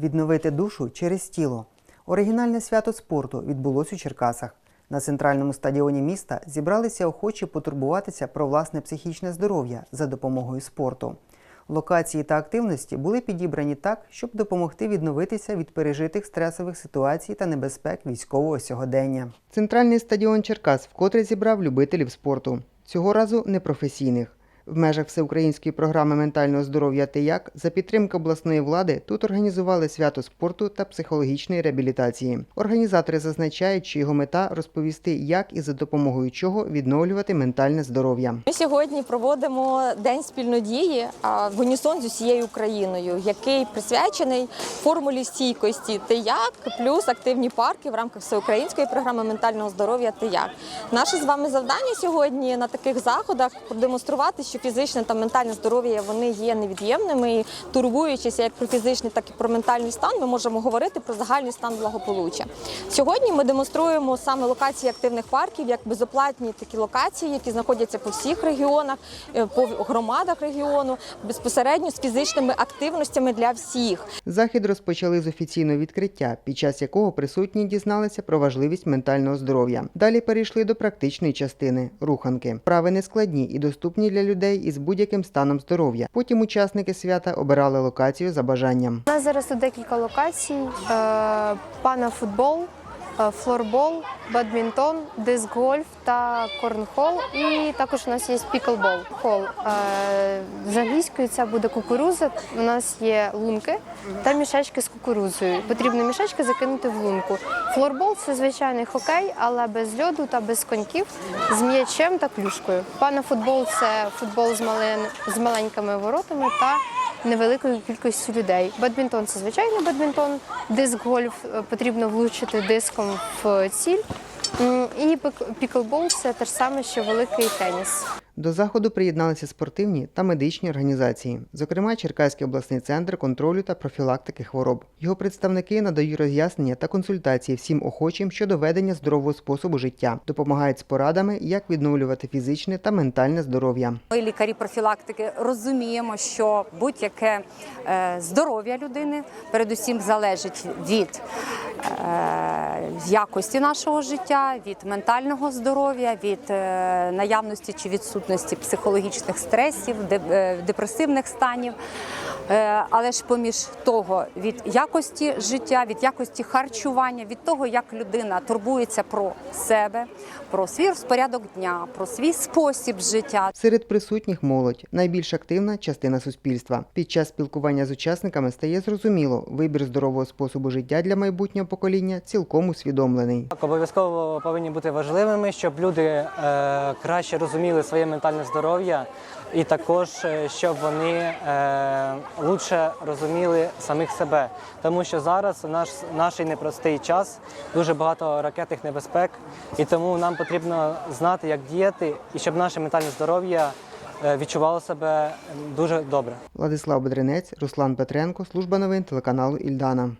Відновити душу через тіло. Оригінальне свято спорту відбулось у Черкасах. На центральному стадіоні міста зібралися охочі потурбуватися про власне психічне здоров'я за допомогою спорту. Локації та активності були підібрані так, щоб допомогти відновитися від пережитих стресових ситуацій та небезпек військового сьогодення. Центральний стадіон Черкас вкотре зібрав любителів спорту. Цього разу непрофесійних. В межах всеукраїнської програми ментального здоров'я «Ти як» за підтримки обласної влади тут організували свято спорту та психологічної реабілітації. Організатори зазначають, що його мета розповісти, як і за допомогою чого відновлювати ментальне здоров'я. Ми сьогодні проводимо день спільнодії в унісон з усією Україною, який присвячений формулі стійкості «Ти як» плюс активні парки в рамках всеукраїнської програми ментального здоров'я «Ти як». Наше з вами завдання сьогодні на таких заходах продемонструвати, що фізичне та ментальне здоров'я вони є невід'ємними. І турбуючись як про фізичний, так і про ментальний стан, ми можемо говорити про загальний стан благополуччя. Сьогодні ми демонструємо саме локації активних парків як безоплатні такі локації, які знаходяться по всіх регіонах, е, по громадах регіону, безпосередньо з фізичними активностями для всіх. Захід розпочали з офіційного відкриття, під час якого присутні дізналися про важливість ментального здоров'я. Далі перейшли до практичної частини руханки. Вправи нескладні і доступні для людей із будь-яким станом здоров'я. Потім учасники свята обирали локацію за бажанням. У нас зараз тут декілька локацій: Пана панафутбол, е, флорбол, бадмінтон, диск-гольф та корнхол. І також у нас є піклбол. Хол. Е, З англійською це буде кукуруза. У нас є лунки та мішечки з кукурузою. Потрібно мішечки закинути в лунку. Флорбол це звичайний хокей, але без льоду та без коньків, з м'ячем та клюшкою. Це футбол з, мален- з маленькими воротами та невеликою кількістю людей. Бадмінтон це звичайний бадмінтон, диск-гольф е, потрібно влучити диском в ціль. І пік- піклбол це те ж саме, що великий теніс. До заходу приєдналися спортивні та медичні організації, зокрема Черкаський обласний центр контролю та профілактики хвороб. Його представники надають роз'яснення та консультації всім охочим щодо ведення здорового способу життя, допомагають з порадами, як відновлювати фізичне та ментальне здоров'я. Ми, лікарі профілактики, розуміємо, що будь-яке е, здоров'я людини передусім залежить від якості нашого життя, від ментального здоров'я, від е, наявності чи відсутності психологічних стресів, е, депресивних станів. Е, Але ж поміж того від якості життя, від якості харчування, від того, як людина турбується про себе, про свій розпорядок дня, про свій спосіб життя, Серед присутніх молодь найбільш активна частина суспільства. Під час спілкування з учасниками стає зрозуміло, вибір здорового способу життя для майбутнього покоління цілком усвідомлений. Обов'язково повинні бути важливими, щоб люди е, краще розуміли своє ментальне здоров'я, і також е, щоб вони е, лучше розуміли самих себе. Тому що зараз наш наш непростий час, дуже багато ракетних небезпек, і тому нам потрібно знати, як діяти, і щоб наше ментальне здоров'я відчувало себе дуже добре. Владислав Бедренець, Руслан Петренко, служба новин телеканалу Ільдана.